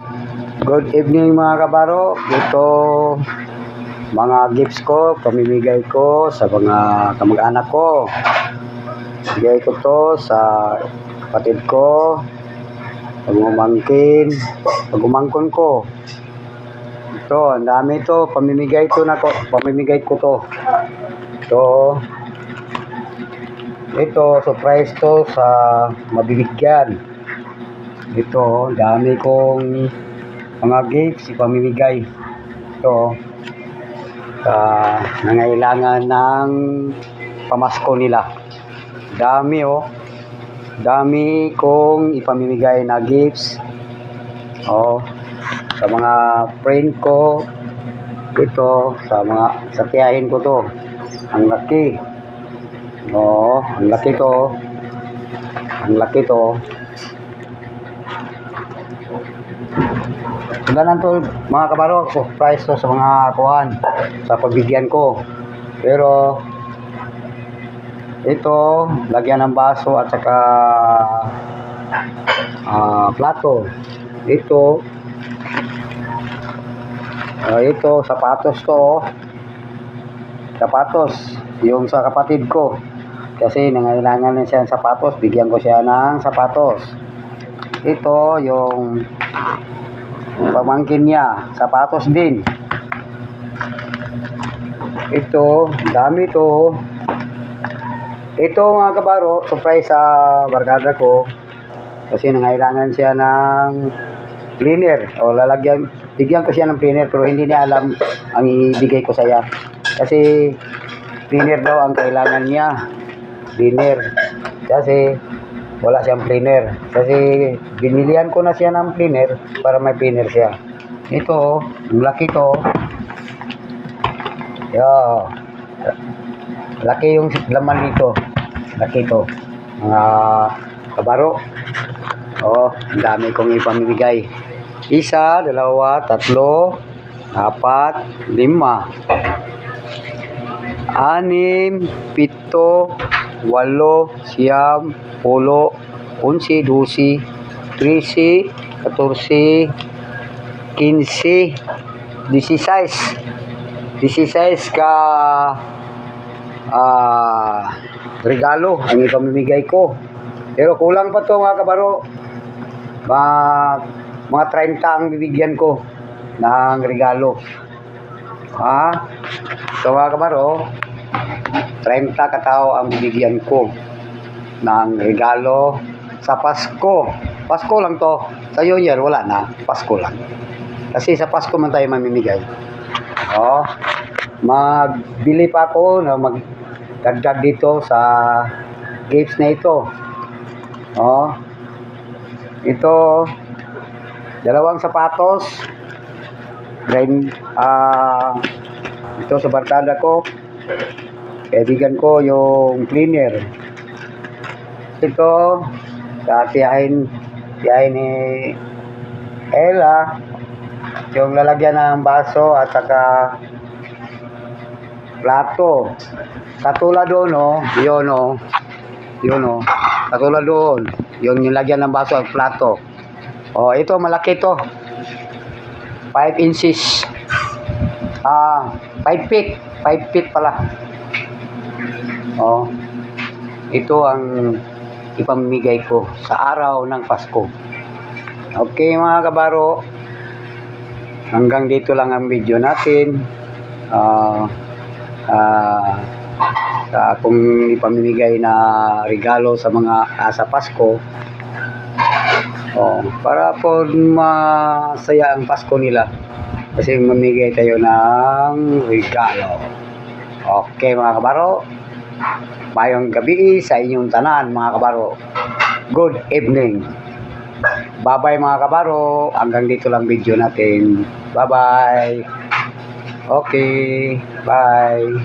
Good evening mga kabaro. Ito mga gifts ko, pamimigay ko sa mga kamag-anak ko. Bigay ko to sa kapatid ko, pagumangkin, pagumangkon ko. Ito, ang dami to, pamimigay to na ko, pamimigay ko to. Ito, ito, surprise to sa mabibigyan. Ito, dami kong mga gifts ipamimigay. Ito, sa nangailangan ng pamasko nila. Dami oh. Dami kong ipamimigay na gifts. Oh, sa mga friend ko. Ito, sa mga sa tiyahin ko to. Ang laki. Oh, ang laki to. Ang laki to. Ganun to mga kabaro, surprise to sa mga kuhan, sa pagbigyan ko. Pero ito, lagyan ng baso at saka ah, plato. Ito, ah, ito, sapatos to. oh. Sapatos, yung sa kapatid ko. Kasi nangailangan na siya ng sapatos, bigyan ko siya ng sapatos. Ito, yung pamangkin niya, sapatos din. Ito, dami to. Ito mga kabaro, surprise sa barkada ko. Kasi nangailangan siya ng cleaner o lalagyan, bigyan ko siya ng cleaner pero hindi niya alam ang ibigay ko sa iya. Kasi cleaner daw ang kailangan niya. Cleaner. Kasi wala siyang cleaner. Kasi binilihan ko na siya ng cleaner para may cleaner siya. Ito, ang laki to. Yo. Laki yung laman nito. Laki to. Mga kabaro. Oh, ang dami kong ipamimigay. Isa, dalawa, tatlo, apat, lima, anim, pito, walo, siyam, pulo, unsi, dusi, trisi, katorsi, kinsi, disisais. Disisais ka ah regalo ang ipamimigay ko. Pero kulang pa to mga kabaro. Mga, mga 30 ang bibigyan ko ng regalo. Ha? So mga kabaro, 30 katao ang bibigyan ko ng regalo sa Pasko. Pasko lang to. Sa New Year, wala na. Pasko lang. Kasi sa Pasko man tayo mamimigay. Oh, magbili pa ako na magdagdag dito sa gifts na ito. Oh, ito, dalawang sapatos. Then, ah, ito sa barkada ko. Kaibigan ko yung cleaner. Ito, sa tiyahin, tiyahin ni Ella, yung lalagyan ng baso at saka plato. Katulad doon, no, yun, no, yun, no, katulad doon, yun yung lagyan ng baso at plato. Oh, ito, malaki to. 5 inches. Ah, 5 feet. 5 feet pala. Oh, ito ang ipamimigay ko sa araw ng Pasko. Okay mga kabaro, hanggang dito lang ang video natin. Ah, ah, sa akong ipamimigay na regalo sa mga ah, sa Pasko. Oh, para po masaya ang Pasko nila. Kasi mamigay tayo ng regalo. Okay mga kabaro. Mayong gabi sa inyong tanan mga kabaro. Good evening. Bye-bye mga kabaro. Hanggang dito lang video natin. Bye-bye. Okay. Bye.